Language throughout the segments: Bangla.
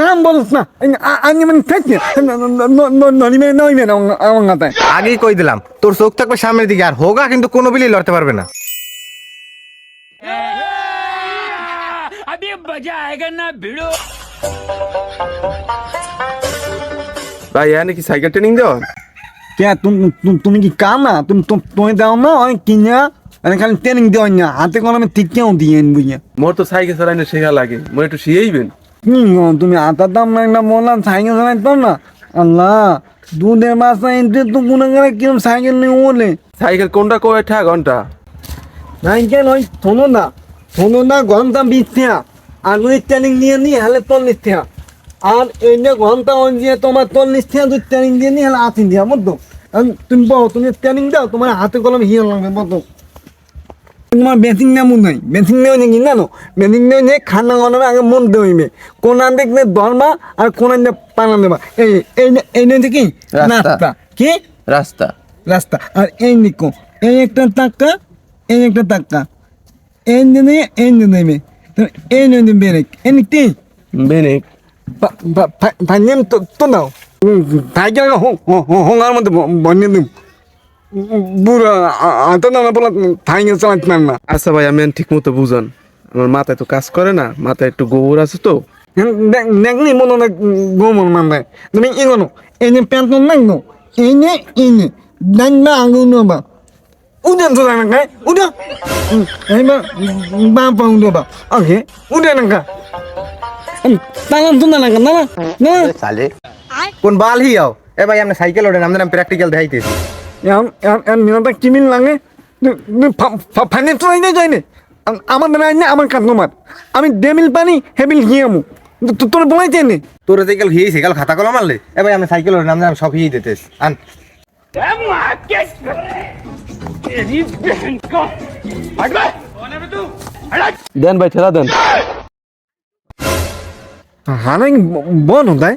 নাম বলছ না আমি মানে থাকি ননিমে নইমে আমার গাতে আগেই কই দিলাম তোর চোখ থাকবে সামনের দিকে আর হোগা কিন্তু কোনো বিলি লড়তে পারবে না ভাই এখানে কি সাইকেল ট্রেনিং দেওয়া তুমি কি কানা তুমি তুমি দাও না অনেক কিনা আমি খালি ট্রেনিং দেওয়ার না হাতে কলমে ঠিক কেউ দিয়ে বুঝে মোর তো সাইকেল চালানো শেখা লাগে মোর একটু শিয়েইবেন তুমি আতার দাম না একটা বললাম সাইকেল চালাইতাম না। আল্লাহ দুধের মাসে এনতে তো কোনো করে কিরম সাইকেল নিয়ে বলে সাইকেল কোনটা কয়টা ঘণ্টা? সাইকেল ওই শোনো না শোনো না ঘণ্টা টাকা আগুনের ট্রেনিং নিয়ে নি হলে চল্লিশ টাকা আর এই যে ঘণ্টা ওই যে তোমার চল্লিশ টাকা যদি ট্রেনিং দিয়ে নি হলে টাকা বুঝতো? আর তুমি বলো তুমি ট্রেনিং দাও তোমার হাতে কলম হিয়া লাগবে বুঝতো? তোমার বেসিং নেমন নাই বেসিং নেও নাকি জানো বেসিং নেও নিয়ে খানা গনাবে আগে মন দেবে কোন দেখলে দরমা আর কোন পানা দেবা এই এই এই নিয়ে কি রাস্তা। কি রাস্তা রাস্তা আর এই নিকো এই একটা টাকা এই একটা টাকা এই দিনে এই দিনে এই নিয়ে বেরেক এই নিকটি বেনে ফাইনাম তো তো নাও ভাইকে হোঙার মধ্যে বনিয়ে দিম বুড়া আতো না বলা চালাতে পার না। আচ্ছা ভাই আমি ঠিক মতো বুঝান। আমার মাথায় তো কাজ করে না মাথায় একটু গোবর আছে তো। দেখনি মনে হয় গোমন মানে তুমি এগোনো এই যে প্যান্ট নাগনো এই নে এই নে ডান বা আঙুল বা উড়ে তো না কা উড়ে এই বা পা উড়ে বা ওকে উড়ে না। কা তাঙ্গান তো না না না না সালে কোন বাল হি আও এ ভাই আমরা সাইকেল ওঠেন আমাদের প্র্যাকটিক্যাল দেখাইতেছি। নিরন্তর কিমিন লাগে ফাইনেন্স লাইনে যায়নি আমার দাঁড়ায় না আমার কাস্টমার আমি ডেমিল পানি হেবিল হিয়ামু তোর বলাই চাইনি তোর সাইকেল হিয়ে সাইকেল খাতা কলম আনলে এ ভাই আমি সাইকেল নাম আমি সব হিয়ে দিতেস আন দেন ভাই ঠেলা দেন হারাই বন হতায়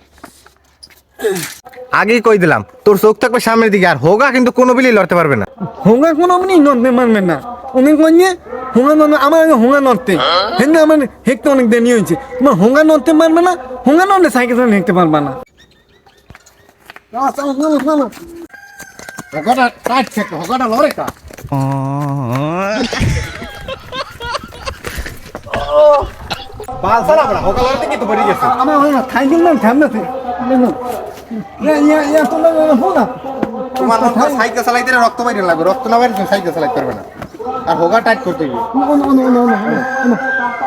আগেই কই দিলাম তোর চোখ থাকবে সামনের দিকে আর হোগা কিন্তু কোনো বিলি লড়তে পারবে না। হোঙ্গা কোনো আপনি নড়তে পারবেন না। অনেক মানে হোঙ্গা নড় আমার আগে হোঙ্গা নড়তে হেন আমার হেঁকতে অনেক দেরি হয়েছে। তোমার হোঙ্গা নড়তে পারবে না হোঙ্গা নড়লে সাইকেল চালিয়ে হেঁকতে পারবে না। চলো চলো চলো হোগাটা টাইট থেকে হোগাটা লড়ে কা। বাল সালা বড় হোগা লড়তে কি তো পড়ে গেছে। আমার হয় না সাইকেল না তোমার সাইকেল চালাইতে রক্ত বাইরে লাগবে রক্ত না বাইরে সাইকেল চালাইতে পারবে না। আর হোগা টাইট করতে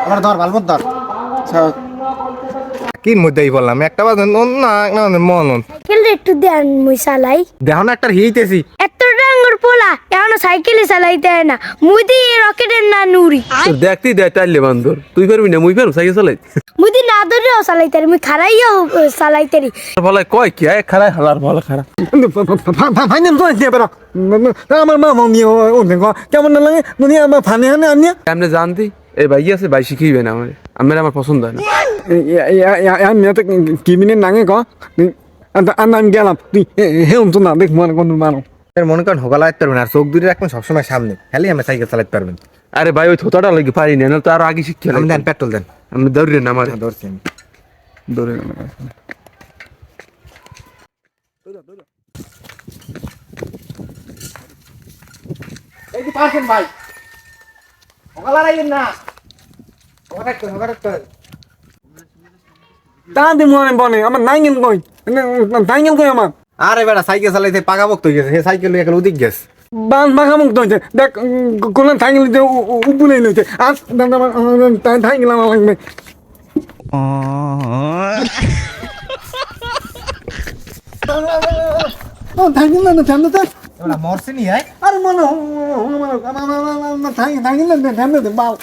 আমার ধর ভালো ধর। কি মধ্যেই বললাম? একটা বাজ না না মন একটু দেন মুই চালাই। দেখো না একটা হিইতেছি পোলা এখনও সাইকেলে চালাইতে হয় না। মুই দি রকেটের না নুরি তোর দেখতেই দেয় টাইলে বান্দর। তুই পারবি না মুই পারব সাইকেল চালাই মুই দি না ধরেও চালাইতে মুই খারাইয়াও চালাইতে পারি। ভালো কয় কি? আয় খারাপ হালার ভালো খারাপ ফাইনাল তো আছে বেরো আমার মা মামি ও দেখো কেমন না লাগে দুনিয়া আমার ফানে হানে আনিয়া আপনি জানতি? এই ভাই আছে ভাই শিখিবে না আমার। আমার আমার পছন্দ হয় না। আমি তো কিমিনের নাঙে ক? আমি গেলাম। তুই হে তো না দেখ মনে কোন মানো এর মনে করেন হোগা লাগাতে পারবেন আর চোখ দূরে রাখবেন সবসময় সামনে। খালি আমি সাইকেল চালাতে পারবেন। আরে ভাই ওই থোতাটা লাগে পারি না তো আরও আগে শিখতে আমি দেন পেট্রোল দেন। আমি দৌড়ি না আমার। ধরছি আমি। দৌড়ে এই যে পাশেন ভাই। হোগা লাগাইবেন না। হোগা রাখতে হোগা রাখতে তা দি মনে বনে আমার নাইগেল কই? নাইগেল কই আমার? আরে বেটা সাইকেল চালাইতে পাকা বক্ত হয়ে গেছে সে সাইকেল লইয়া গেল ওদিক গেছে। বান বাঘা মুক্ত হয়েছে। দেখ কোন থাইগেল দিতে উপলে লইছে। আজ থাইগেল আমার লাগবে। না মরছে নি আরে মনে থাইগেল ঠান্ডাতে বাল।